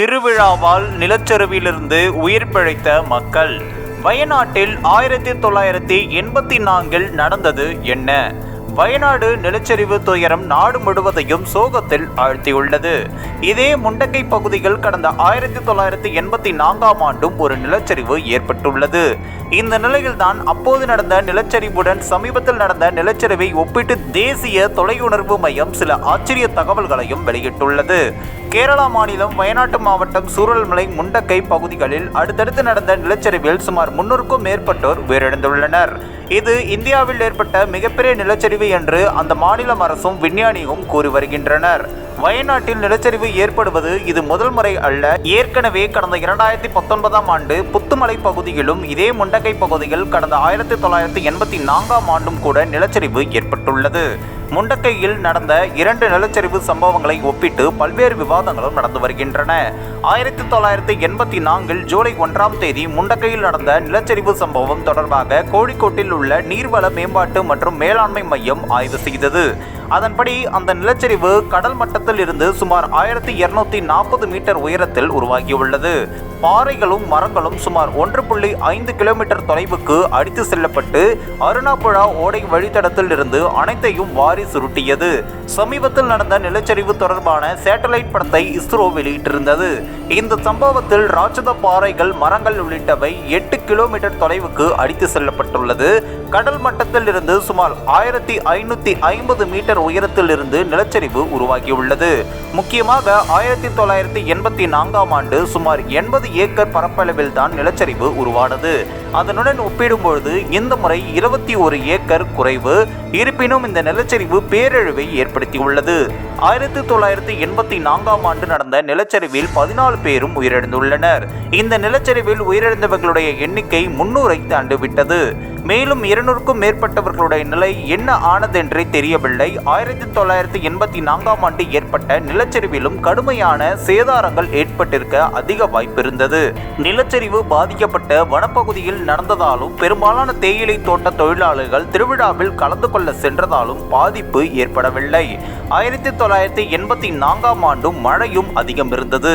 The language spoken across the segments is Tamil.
திருவிழாவால் நிலச்சரிவிலிருந்து உயிர் பிழைத்த மக்கள். வயநாட்டில் ஆயிரத்தி தொள்ளாயிரத்தி எண்பத்தி நான்கில் நடந்தது என்ன? வயநாடு நிலச்சரிவு துயரம் நாடு முழுவதையும் சோகத்தில் ஆழ்த்தியுள்ளது. இதே முண்டக்கை பகுதியில் கடந்த ஆயிரத்தி தொள்ளாயிரத்தி எண்பத்தி நான்காம் ஆண்டும் ஒரு நிலச்சரிவு ஏற்பட்டுள்ளது. இந்த நிலையில்தான் அப்போது நடந்த நிலச்சரிவுடன் சமீபத்தில் நடந்த நிலச்சரிவை ஒப்பிட்டு தேசிய தொலையுணர்வு மையம் சில ஆச்சரிய தகவல்களையும் வெளியிட்டுள்ளது. கேரளா மாநிலம் வயநாட்டு மாவட்டம் சூரல்மலை முண்டக்கை பகுதிகளில் அடுத்தடுத்து நடந்த நிலச்சரிவில் சுமார் முன்னூறுக்கும் மேற்பட்டோர் உயிரிழந்துள்ளனர். இது இந்தியாவில் ஏற்பட்ட மிகப்பெரிய நிலச்சரிவு என்று அந்த மாநிலம் அரசும் விஞ்ஞானியும் கூறி வருகின்றனர். வயநாட்டில் நிலச்சரிவு ஏற்படுவது இது முதல் முறை அல்ல. ஏற்கனவே கடந்த இரண்டாயிரத்தி பத்தொன்பதாம் ஆண்டு புத்துமலை பகுதியிலும் இதே முண்டக்கை பகுதியில் கடந்த ஆயிரத்தி தொள்ளாயிரத்தி எண்பத்தி நான்காம் ஆண்டும் கூட நிலச்சரிவு ஏற்பட்டுள்ளது. முண்டக்கையில் நடந்த இரண்டு நிலச்சரிவு சம்பவங்களை ஒப்பிட்டு பல்வேறு விவாதங்களும் நடந்து வருகின்றன. ஆயிரத்தி தொள்ளாயிரத்தி எண்பத்தி நான்கில் ஜூலை ஒன்றாம் தேதி முண்டக்கையில் நடந்த நிலச்சரிவு சம்பவம் தொடர்பாக கோழிக்கோட்டில் உள்ள நீர்வள மேம்பாட்டு மற்றும் மேலாண்மை மையம் ஆய்வு செய்தது. அதன்படி அந்த நிலச்சரிவு கடல் மட்டத்தில் இருந்து சுமார் ஆயிரத்தி இருநூத்தி நாற்பது மீட்டர் உயரத்தில் உருவாகியுள்ளது. பாறைகளும் மரங்களும் சுமார் ஒன்று புள்ளி ஐந்து கிலோமீட்டர் தொலைவுக்கு அடித்து செல்லப்பட்டு அருணாபுழா ஓடை வழித்தடத்தில் இருந்து அனைத்தையும் வாரி சுருட்டியது. சமீபத்தில் நடந்த நிலச்சரிவு தொடர்பான சேட்டலைட் படத்தை இஸ்ரோ வெளியிட்டிருந்தது. இந்த சம்பவத்தில் ராட்சத பாறைகள் மரங்கள் உள்ளிட்டவை எட்டு கிலோமீட்டர் தொலைவுக்கு அடித்து செல்லப்பட்டுள்ளது. கடல் மட்டத்தில் இருந்து சுமார் ஆயிரத்தி ஐநூத்தி ஐம்பது மீட்டர் மீட்டர் உயரத்திலிருந்து நிலச்சரிவு உருவாகியுள்ளது. முக்கியமாக ஆயிரத்தி தொள்ளாயிரத்தி எண்பத்தி நான்காம் ஆண்டு சுமார் எண்பது ஏக்கர் பரப்பளவில் தான் நிலச்சரிவு உருவானது. அதனுடன் ஒப்பிடும்பொழுது இந்த முறை இருபத்தி ஒரு ஏக்கர் குறைவு. இருப்பினும் இந்த நிலச்சரிவு பேரழிவை ஏற்படுத்தியுள்ளது. ஆயிரத்தி தொள்ளாயிரத்தி எண்பத்தி நான்காம் ஆண்டு நடந்த நிலச்சரிவில் பதினாலு பேரும் உயிரிழந்துள்ளனர். இந்த நிலச்சரிவில் உயிரிழந்தவர்களுடைய எண்ணிக்கை முன்னூரை தாண்டு விட்டது மேலும் இருநூறுக்கும் மேற்பட்டவர்களுடைய நிலை என்ன ஆனதென்றே தெரியவில்லை. ஆயிரத்தி தொள்ளாயிரத்தி எண்பத்தி நான்காம் ஆண்டு ஏற்பட்ட நிலச்சரிவிலும் கடுமையான சேதாரங்கள் ஏற்பட்டிருக்க அதிக வாய்ப்பிருந்தது நிலச்சரிவு பாதிக்கப்பட்ட வனப்பகுதியில் நடந்ததாலும் பெரும்பாலான தேயிலை தோட்ட தொழிலாளர்கள் திருவிழாவில் கலந்து கொள்ள சென்றதாலும் பாதிப்பு ஏற்படவில்லை. ஆயிரத்தி தொள்ளாயிரத்தி எண்பத்தி நான்காம் ஆண்டும் மழையும் அதிகம் இருந்தது.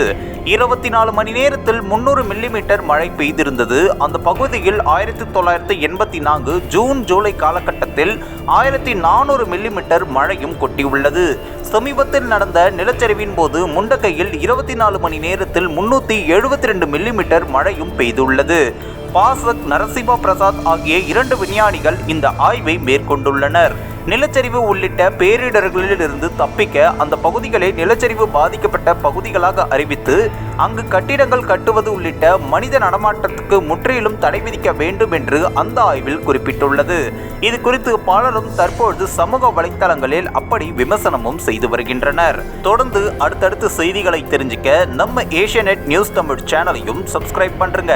இருபத்தி நாலு மணி நேரத்தில் முன்னூறு மில்லிமீட்டர் மழை பெய்திருந்தது. அந்த பகுதியில் ஆயிரத்தி தொள்ளாயிரத்தி எண்பத்தி நான்கு ஜூன் ஜூலை காலகட்டத்தில் ஆயிரத்தி நானூறு மில்லிமீட்டர் மழையும் கொட்டியுள்ளது. சமீபத்தில் நடந்த நிலச்சரிவின் போது முண்டக்கையில் இருபத்தி நாலு மணி நேரத்தில் முன்னூத்தி எழுபத்தி ரெண்டு மில்லிமீட்டர் மழையும் பெய்துள்ளது. பாசக் நரசிம்ம பிரசாத் ஆகிய இரண்டு விஞ்ஞானிகள் இந்த ஆய்வை மேற்கொண்டுள்ளனர். நிலச்சரிவு உள்ளிட்ட பேரிடர்களில் இருந்து தப்பிக்க அந்த பகுதிகளை நிலச்சரிவு பாதிக்கப்பட்ட பகுதிகளாக அறிவித்து அங்கு கட்டிடங்கள் கட்டுவது உள்ளிட்ட மனித நடமாட்டத்துக்கு முற்றிலும் தடை விதிக்க வேண்டும் என்று அந்த ஆய்வில் குறிப்பிட்டுள்ளது. இது குறித்து பலரும் தற்பொழுது சமூக வலைத்தளங்களில் அப்படி விமர்சனமும் செய்து வருகின்றனர். தொடர்ந்து அடுத்தடுத்த செய்திகளை தெரிஞ்சுக்க நம்ம ஏஷியநெட் நியூஸ் தமிழ் சேனலையும் சப்ஸ்கிரைப் பண்ணுங்க